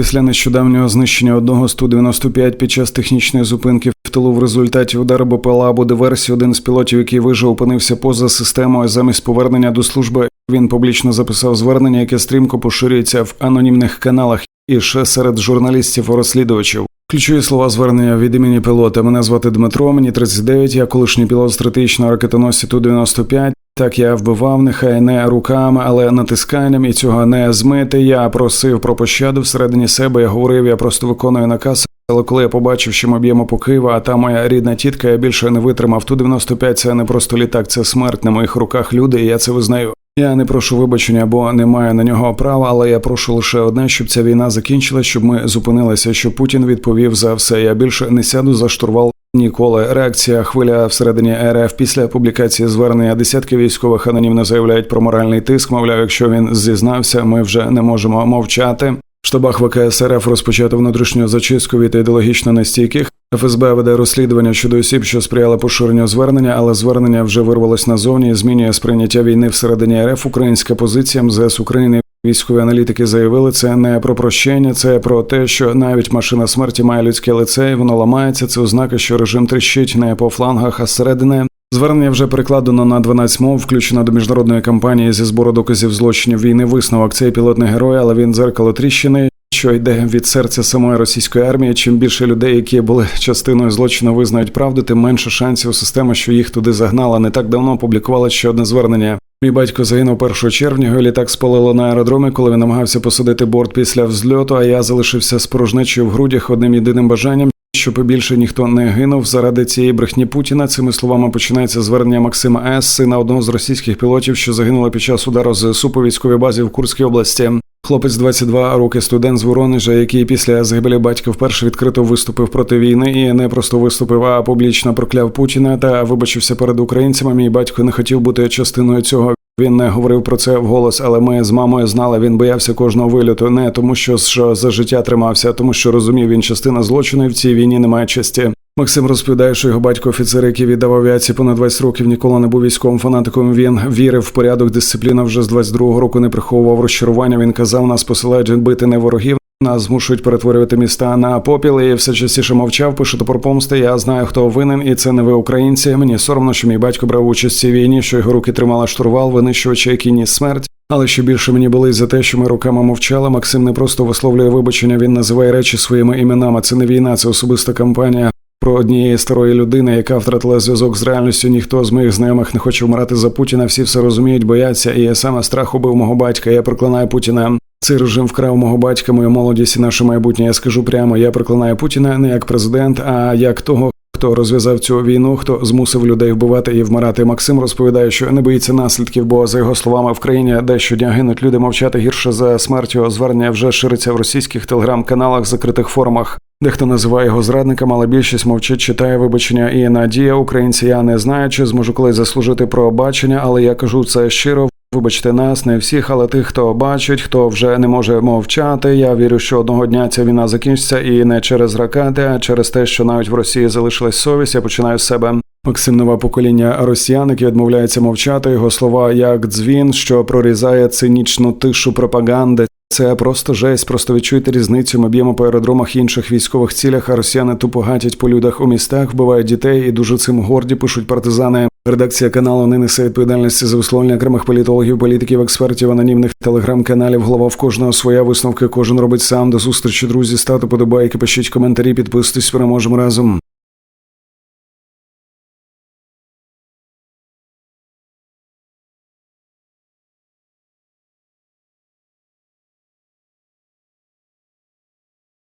Після нещодавнього знищення одного з Ту-95 під час технічної зупинки в тилу в результаті удару БПЛА або диверсії один з пілотів, який вижив, опинився поза системою. Замість повернення до служби він публічно записав звернення, яке стрімко поширюється в анонімних каналах і ще серед журналістів-розслідувачів. Ключові слова звернення від імені пілота. Мене звати Дмитро, мені 39, Я колишній пілот стратегічного ракетоносця Ту-95. Так я вбивав, нехай не руками, але натисканням і цього не змити. Я просив про пощаду всередині себе. Я говорив, я просто виконую наказ. Але коли я побачив, що ми б'ємо по Києву, а та моя рідна тітка, я більше не витримав. Ту 95 це не просто літак, це смерть на моїх руках люди, і я це визнаю. Я не прошу вибачення, бо не маю на нього права, але я прошу лише одне, щоб ця війна закінчилась, щоб ми зупинилися, щоб Путін відповів за все. Я більше не сяду за штурвал ніколи. Реакція хвиля всередині РФ після публікації звернення десятки військових анонімно заявляють про моральний тиск. Мовляв, якщо він зізнався, ми вже не можемо мовчати. В штабах ВКС РФ розпочато внутрішню зачистку від ідеологічно нестійких. ФСБ веде розслідування щодо осіб, що сприяли поширенню звернення, але звернення вже вирвалось назовні. і Змінює сприйняття війни всередині РФ. Українська позиція МЗС України. Військові аналітики заявили, це не про прощення, це про те, що навіть машина смерті має людське лице, і воно ламається. Це ознака, що режим тріщить не по флангах, а зсередини. Звернення вже прикладено на 12 мов, включено до міжнародної кампанії зі збору доказів злочинів війни. Висновок цей пілотний герой, але він дзеркало тріщини, що йде від серця самої російської армії. Чим більше людей, які були частиною злочину, визнають правду, тим менше шансів у системи, що їх туди загнала. Не так давно опублікували ще одне звернення. Мій батько загинув 1 червня. Його літак спалило на аеродромі, коли він намагався посадити борт після взльоту. А я залишився з порожнечою в грудях одним єдиним бажанням. Щоб більше ніхто не гинув заради цієї брехні Путіна. Цими словами починається звернення Максима С, сина одного з російських пілотів, що загинули під час удару ЗСУ по військовій базі в Курській області. Хлопець 22 роки студент з Воронежа, який після загибелі батька вперше відкрито виступив проти війни і не просто виступив, а публічно прокляв Путіна та вибачився перед українцями. Мій батько не хотів бути частиною цього. Він не говорив про це вголос, але ми з мамою знали, він боявся кожного вильоту, не тому, що за життя тримався, а тому, що розумів, він частина злочину і в цій війні немає честі. Максим розповідає, що його батько офіцер, який віддав авіації понад 20 років, ніколи не був військовим фанатиком. Він вірив в порядок, дисципліна вже з 22-го року не приховував розчарування. Він казав, нас посилають бити не ворогів. Нас змушують перетворювати міста на попіл і все частіше мовчав. Пише про помсти. Я знаю, хто винен, і це не ви українці. Мені соромно, що мій батько брав участь в цій війні, що його руки тримала штурвал, винищувача, який ніс смерть. Але ще більше мені болить за те, що ми руками мовчали. Максим не просто висловлює вибачення. Він називає речі своїми іменами. Це не війна, це особиста кампанія. Про однієї старої людини, яка втратила зв'язок з реальністю. Ніхто з моїх знайомих не хоче вмирати за Путіна. Всі все розуміють, бояться, і я саме страх убив мого батька. Я проклинаю Путіна. Цей режим вкрав мого батька, мою молодість і наше майбутнє. Я скажу прямо, я проклинаю Путіна не як президент, а як того, хто розв'язав цю війну, хто змусив людей вбивати і вмирати. Максим розповідає, що не боїться наслідків, бо за його словами в країні, де щодня гинуть люди мовчати гірше за смертю. Звернення вже шириться в російських телеграм-каналах, закритих форумах. Дехто називає його зрадником, але більшість мовчить, читає вибачення і надія. Українці я не знаю, чи зможу колись заслужити пробачення, але я кажу це щиро. Вибачте нас, не всіх, але тих, хто бачить, хто вже не може мовчати. Я вірю, що одного дня ця війна закінчиться і не через ракети, а через те, що навіть в Росії залишилась совість. Я починаю з себе. Максим нове покоління росіян, які відмовляються мовчати. Його слова як дзвін, що прорізає цинічну тишу пропаганди. Це просто жесть. Просто відчуйте різницю. Ми б'ємо по аеродромах інших військових цілях, а росіяни тупо гатять по людях у містах, вбивають дітей і дуже цим горді пишуть партизани. Редакція каналу не несе відповідальності за висловлення окремих політологів, політиків, експертів, анонімних телеграм-каналів. Голова в кожного своя висновки. Кожен робить сам. До зустрічі, друзі. Ставте подобайки, пишіть коментарі, підписуйтесь. Переможемо разом.